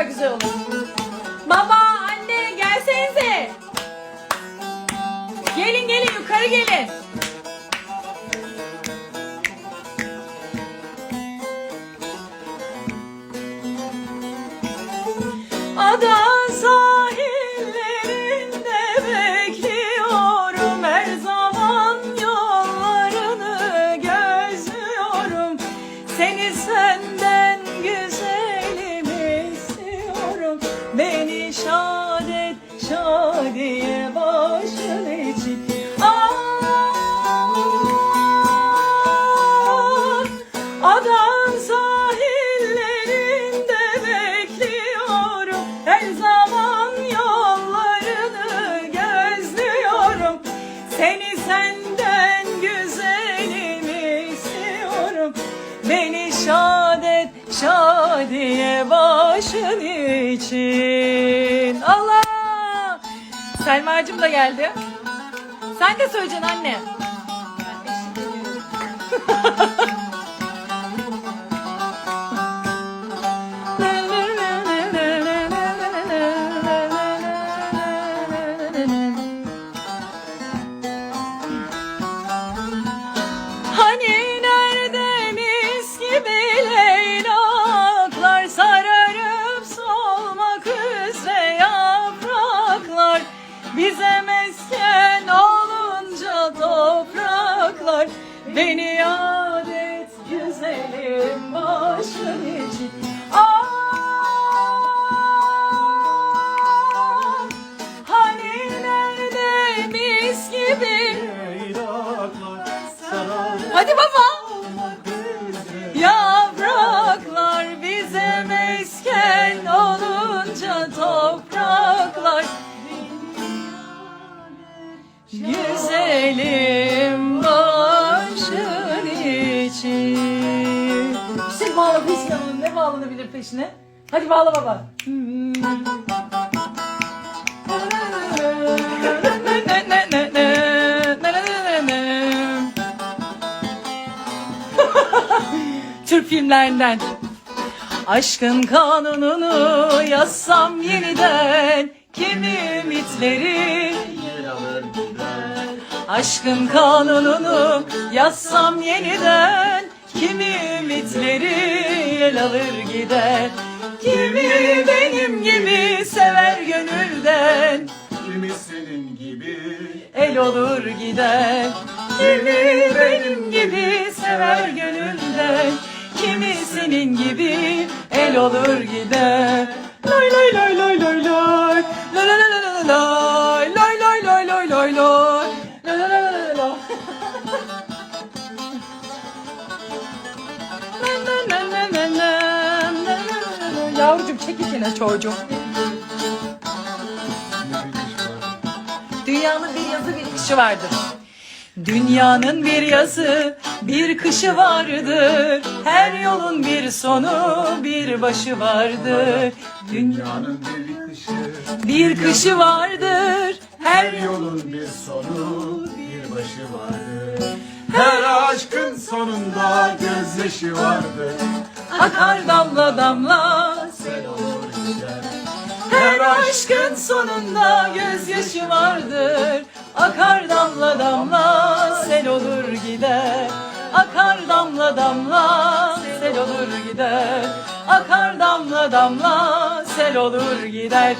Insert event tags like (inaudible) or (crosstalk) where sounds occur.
daha güzel olur. Baba, anne gelsenize. Gelin gelin yukarı gelin. Ada beni şad et şadiye başın için. Ah, Adan sahillerinde bekliyorum. Her zaman yollarını gözlüyorum. Seni senden güzelim istiyorum. Beni şad et şadiye başın için Allah! Selma'cığım da geldi. Sen de söyleyeceksin anne. Bize mesken olunca topraklar beni yad et güzelim başın için Güzelim başın için İşte bağla peşine onun ne bağlanabilir peşine? Hadi bağla baba. (laughs) Türk filmlerinden. Aşkın kanununu yazsam yeniden kimi ümitleri Aşkın kanununu yazsam yeniden kimi ümitleri el alır gider. Kimi benim gibi sever gönülden. Kimi senin gibi el olur gider. Kimi benim gibi sever gönülden. Kimi senin gibi el olur gider. Lay lay lay lay lay lay. La la la la la lay Yavrucuğum çek içine çocuğum. Dünyanın bir yazı bir kışı vardır. Dünyanın bir yazı bir kışı vardır. Her yolun bir sonu bir başı vardır. Dünya Dünyanın bir kışı bir kışı vardır. Her Her yolun bir sonu bir başı vardır Her aşkın sonunda gözyaşı vardır akar damla damla. Her aşkın sonunda gözyaşı vardır. Akar damla damla sel olur gider. Akar damla damla sel olur gider. Akar damla damla sel olur gider.